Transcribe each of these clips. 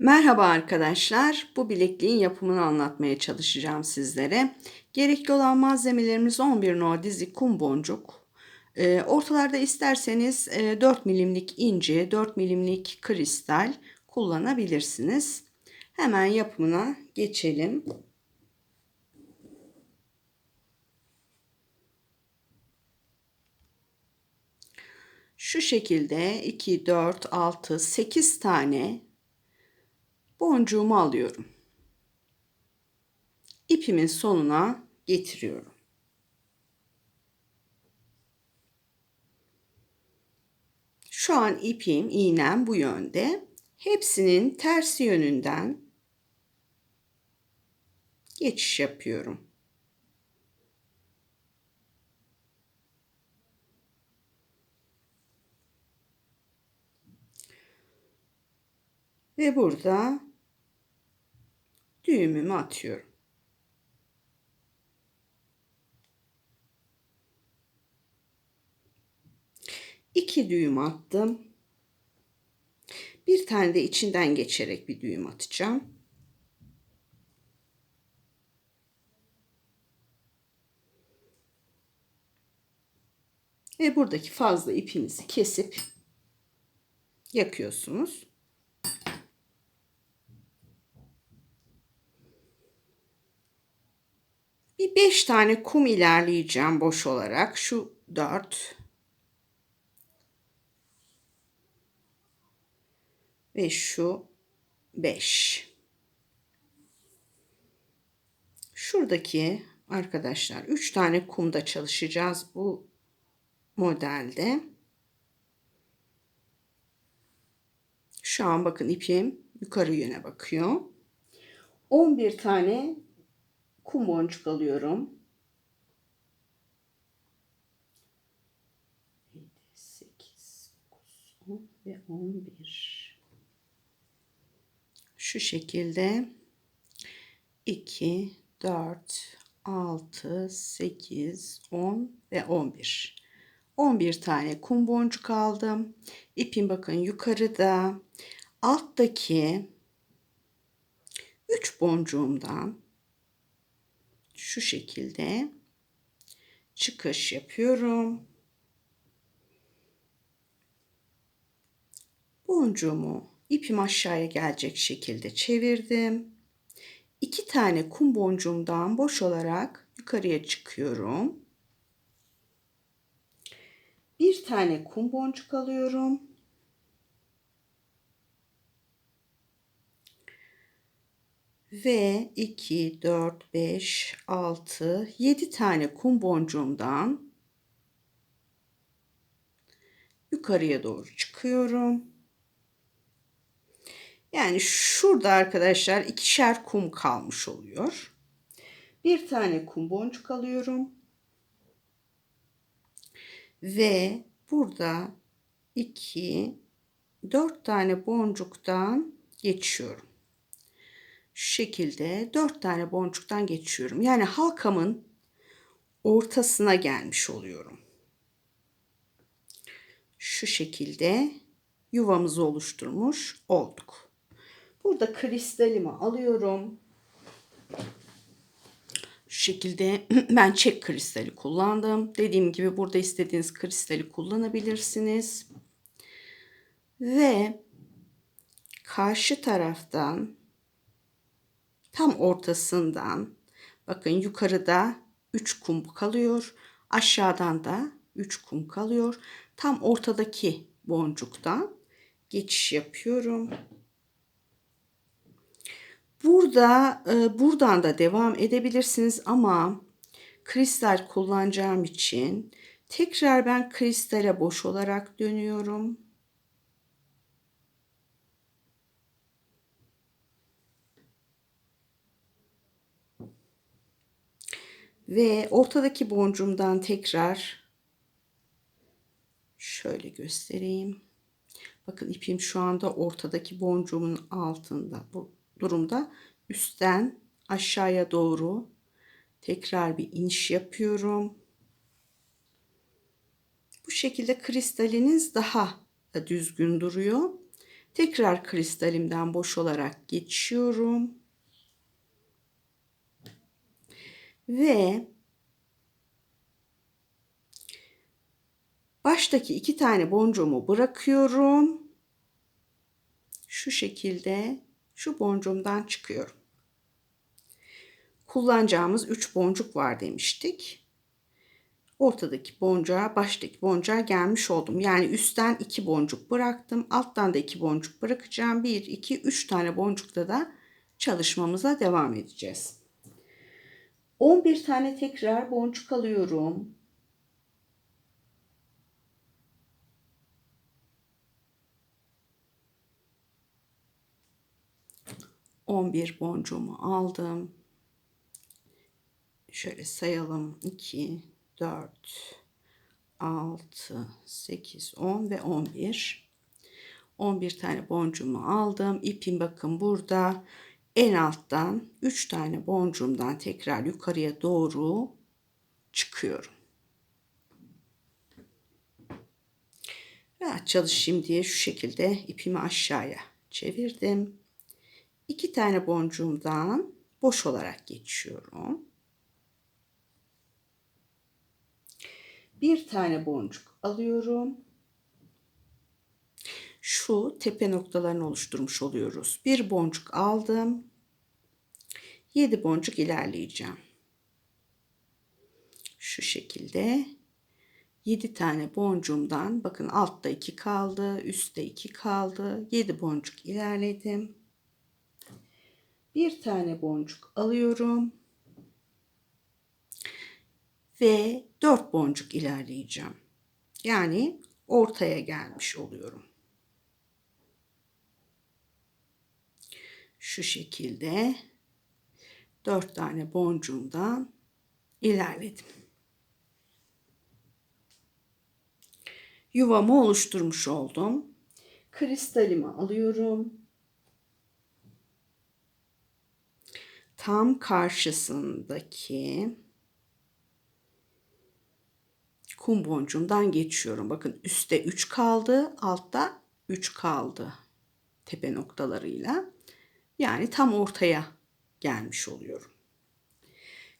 Merhaba arkadaşlar. Bu bilekliğin yapımını anlatmaya çalışacağım sizlere. Gerekli olan malzemelerimiz 11 no dizi kum boncuk. Ee, ortalarda isterseniz e, 4 milimlik inci, 4 milimlik kristal kullanabilirsiniz. Hemen yapımına geçelim. Şu şekilde 2, 4, 6, 8 tane boncuğumu alıyorum. İpimin sonuna getiriyorum. Şu an ipim, iğnem bu yönde. Hepsinin tersi yönünden geçiş yapıyorum. Ve burada düğümümü atıyorum. İki düğüm attım. Bir tane de içinden geçerek bir düğüm atacağım. Ve buradaki fazla ipinizi kesip yakıyorsunuz. Bir beş tane kum ilerleyeceğim boş olarak. Şu dört. Ve şu beş. Şuradaki arkadaşlar üç tane kumda çalışacağız bu modelde. Şu an bakın ipim yukarı yöne bakıyor. 11 tane kum boncuk alıyorum. 7, 8, 9, 10 ve 11. Şu şekilde 2, 4, 6, 8, 10 ve 11. 11 tane kum boncuk aldım. İpim bakın yukarıda. Alttaki 3 boncuğumdan şu şekilde çıkış yapıyorum. Boncuğumu ipim aşağıya gelecek şekilde çevirdim. İki tane kum boncuğumdan boş olarak yukarıya çıkıyorum. Bir tane kum boncuk alıyorum. ve 2, 4, 5, 6, 7 tane kum boncuğumdan yukarıya doğru çıkıyorum. Yani şurada arkadaşlar ikişer kum kalmış oluyor. Bir tane kum boncuk alıyorum. Ve burada 2, 4 tane boncuktan geçiyorum şu şekilde dört tane boncuktan geçiyorum. Yani halkamın ortasına gelmiş oluyorum. Şu şekilde yuvamızı oluşturmuş olduk. Burada kristalimi alıyorum. Şu şekilde ben çek kristali kullandım. Dediğim gibi burada istediğiniz kristali kullanabilirsiniz. Ve karşı taraftan tam ortasından bakın yukarıda 3 kum kalıyor. Aşağıdan da 3 kum kalıyor. Tam ortadaki boncuktan geçiş yapıyorum. Burada e, buradan da devam edebilirsiniz ama kristal kullanacağım için tekrar ben kristale boş olarak dönüyorum. Ve ortadaki boncuğumdan tekrar şöyle göstereyim. Bakın ipim şu anda ortadaki boncuğumun altında. Bu durumda üstten aşağıya doğru tekrar bir iniş yapıyorum. Bu şekilde kristaliniz daha da düzgün duruyor Tekrar kristalimden boş olarak geçiyorum. Ve baştaki iki tane boncuğumu bırakıyorum. Şu şekilde şu boncuğumdan çıkıyorum. Kullanacağımız 3 boncuk var demiştik. Ortadaki boncuğa, baştaki boncuğa gelmiş oldum. Yani üstten 2 boncuk bıraktım. Alttan da 2 boncuk bırakacağım. 1, 2, 3 tane boncukta da çalışmamıza devam edeceğiz. 11 tane tekrar boncuk alıyorum. On bir boncuğumu aldım. Şöyle sayalım. 2, 4, 6, 8, 10 ve 11. 11 tane boncuğumu aldım. İpim bakın burada en alttan 3 tane boncuğumdan tekrar yukarıya doğru çıkıyorum. Rahat çalışayım diye şu şekilde ipimi aşağıya çevirdim. 2 tane boncuğumdan boş olarak geçiyorum. Bir tane boncuk alıyorum. Şu tepe noktalarını oluşturmuş oluyoruz. Bir boncuk aldım. 7 boncuk ilerleyeceğim. Şu şekilde 7 tane boncuğumdan bakın altta 2 kaldı, üstte 2 kaldı. 7 boncuk ilerledim. Bir tane boncuk alıyorum. Ve 4 boncuk ilerleyeceğim. Yani ortaya gelmiş oluyorum. Şu şekilde 4 tane boncuğumdan ilerledim. Yuvamı oluşturmuş oldum. Kristalimi alıyorum. Tam karşısındaki kum boncuğundan geçiyorum. Bakın üstte 3 kaldı, altta 3 kaldı tepe noktalarıyla. Yani tam ortaya gelmiş oluyorum.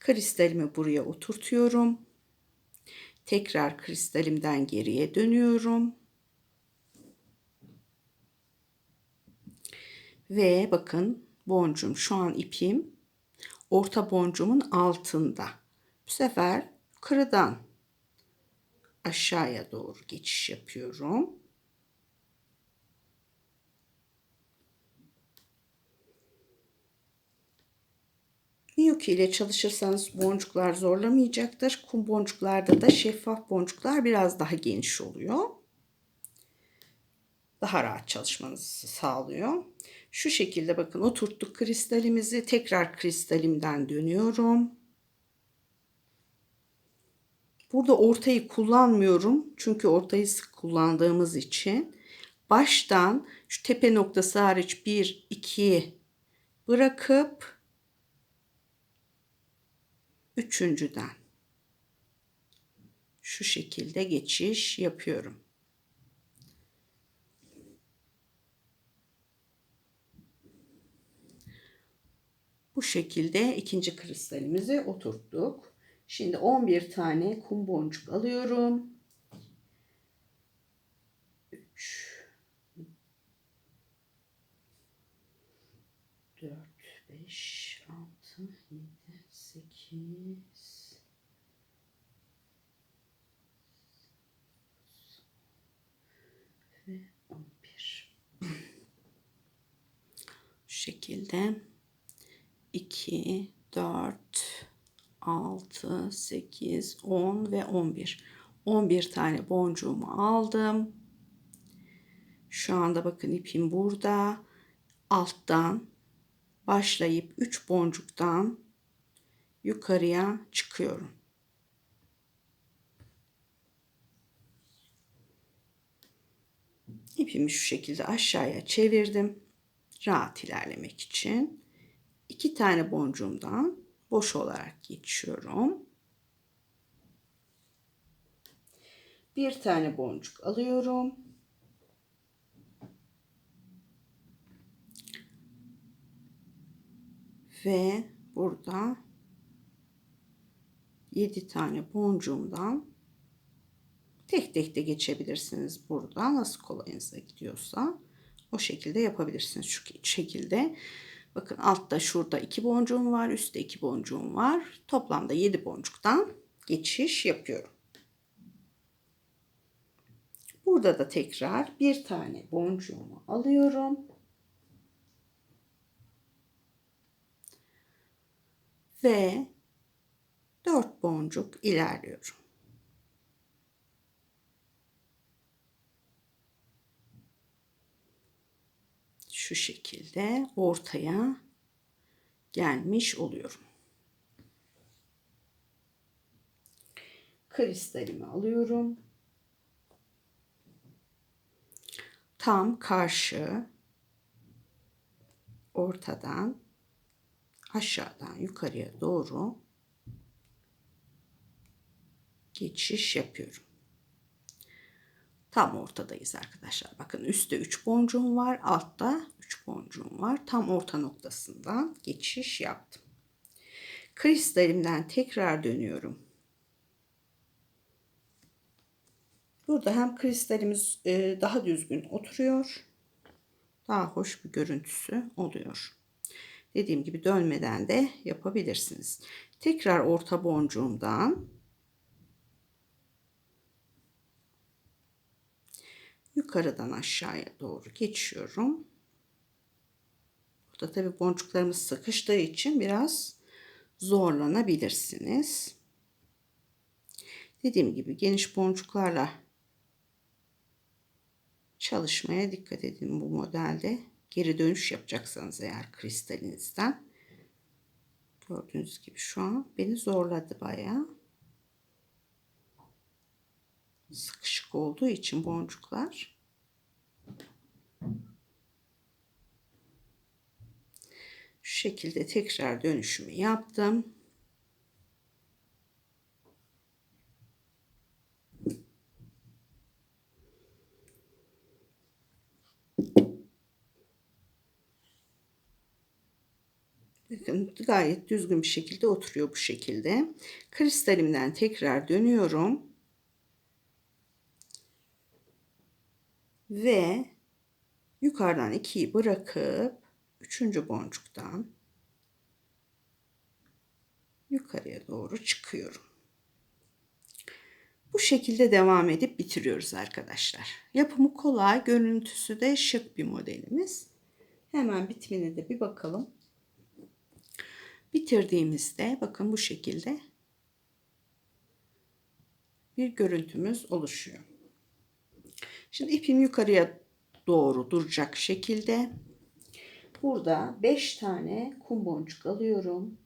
Kristalimi buraya oturtuyorum. Tekrar kristalimden geriye dönüyorum. Ve bakın boncuğum şu an ipim orta boncuğumun altında. Bu sefer kırıdan aşağıya doğru geçiş yapıyorum. Miyuki ile çalışırsanız boncuklar zorlamayacaktır. Kum boncuklarda da şeffaf boncuklar biraz daha geniş oluyor. Daha rahat çalışmanızı sağlıyor. Şu şekilde bakın oturttuk kristalimizi. Tekrar kristalimden dönüyorum. Burada ortayı kullanmıyorum. Çünkü ortayı sık kullandığımız için. Baştan şu tepe noktası hariç 1, 2 bırakıp üçüncüden şu şekilde geçiş yapıyorum. Bu şekilde ikinci kristalimizi oturttuk. Şimdi 11 tane kum boncuk alıyorum. 3 4 5 6 7 8 ve 11 şu şekilde 2 4 6 8 10 ve 11 11 tane boncuğumu aldım şu anda bakın ipim burada alttan başlayıp 3 boncuktan yukarıya çıkıyorum. İpimi şu şekilde aşağıya çevirdim. Rahat ilerlemek için iki tane boncuğumdan boş olarak geçiyorum. Bir tane boncuk alıyorum. Ve burada 7 tane boncuğumdan tek tek de geçebilirsiniz burada. Nasıl kolayınıza gidiyorsa o şekilde yapabilirsiniz şu şekilde. Bakın altta şurada 2 boncuğum var. Üstte 2 boncuğum var. Toplamda 7 boncuktan geçiş yapıyorum. Burada da tekrar bir tane boncuğumu alıyorum. Ve 4 boncuk ilerliyorum. Şu şekilde ortaya gelmiş oluyorum. Kristalimi alıyorum. Tam karşı ortadan aşağıdan yukarıya doğru geçiş yapıyorum. Tam ortadayız arkadaşlar. Bakın üstte 3 boncuğum var. Altta 3 boncuğum var. Tam orta noktasından geçiş yaptım. Kristalimden tekrar dönüyorum. Burada hem kristalimiz e, daha düzgün oturuyor. Daha hoş bir görüntüsü oluyor. Dediğim gibi dönmeden de yapabilirsiniz. Tekrar orta boncuğumdan yukarıdan aşağıya doğru geçiyorum. Burada tabi boncuklarımız sıkıştığı için biraz zorlanabilirsiniz. Dediğim gibi geniş boncuklarla çalışmaya dikkat edin bu modelde. Geri dönüş yapacaksanız eğer kristalinizden. Gördüğünüz gibi şu an beni zorladı bayağı. Sıkışık olduğu için boncuklar. Şu şekilde tekrar dönüşümü yaptım. Bakın gayet düzgün bir şekilde oturuyor bu şekilde. Kristalimden tekrar dönüyorum. Ve yukarıdan ikiyi bırakıp üçüncü boncuktan yukarıya doğru çıkıyorum. Bu şekilde devam edip bitiriyoruz arkadaşlar. Yapımı kolay, görüntüsü de şık bir modelimiz. Hemen bitimine de bir bakalım. Bitirdiğimizde bakın bu şekilde bir görüntümüz oluşuyor. Şimdi ipim yukarıya doğru duracak şekilde burada 5 tane kum boncuk alıyorum.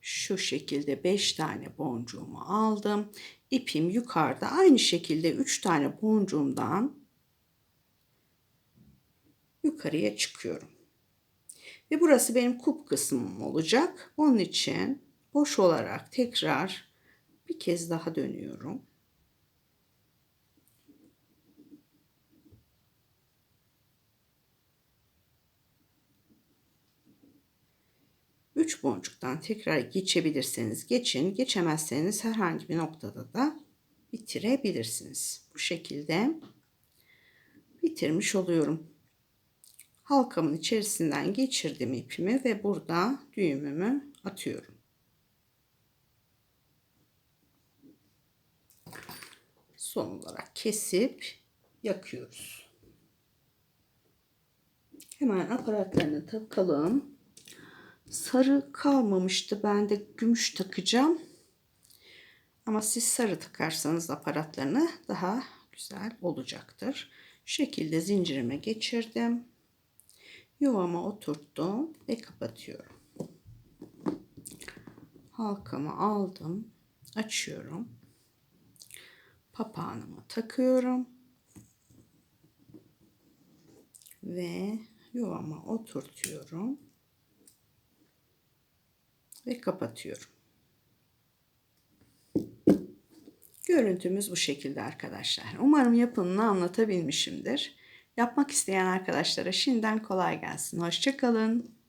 Şu şekilde 5 tane boncuğumu aldım. İpim yukarıda aynı şekilde 3 tane boncuğumdan yukarıya çıkıyorum. Ve burası benim kup kısmım olacak. Onun için boş olarak tekrar bir kez daha dönüyorum. Üç boncuktan tekrar geçebilirseniz geçin. Geçemezseniz herhangi bir noktada da bitirebilirsiniz. Bu şekilde bitirmiş oluyorum halkamın içerisinden geçirdim ipimi ve burada düğümümü atıyorum. Son olarak kesip yakıyoruz. Hemen aparatlarını takalım. Sarı kalmamıştı. Ben de gümüş takacağım. Ama siz sarı takarsanız aparatlarını daha güzel olacaktır. Şu şekilde zincirime geçirdim yuvama oturttum ve kapatıyorum. Halkamı aldım. Açıyorum. Papağanımı takıyorum. Ve yuvama oturtuyorum. Ve kapatıyorum. Görüntümüz bu şekilde arkadaşlar. Umarım yapımını anlatabilmişimdir. Yapmak isteyen arkadaşlara şimdiden kolay gelsin. Hoşçakalın.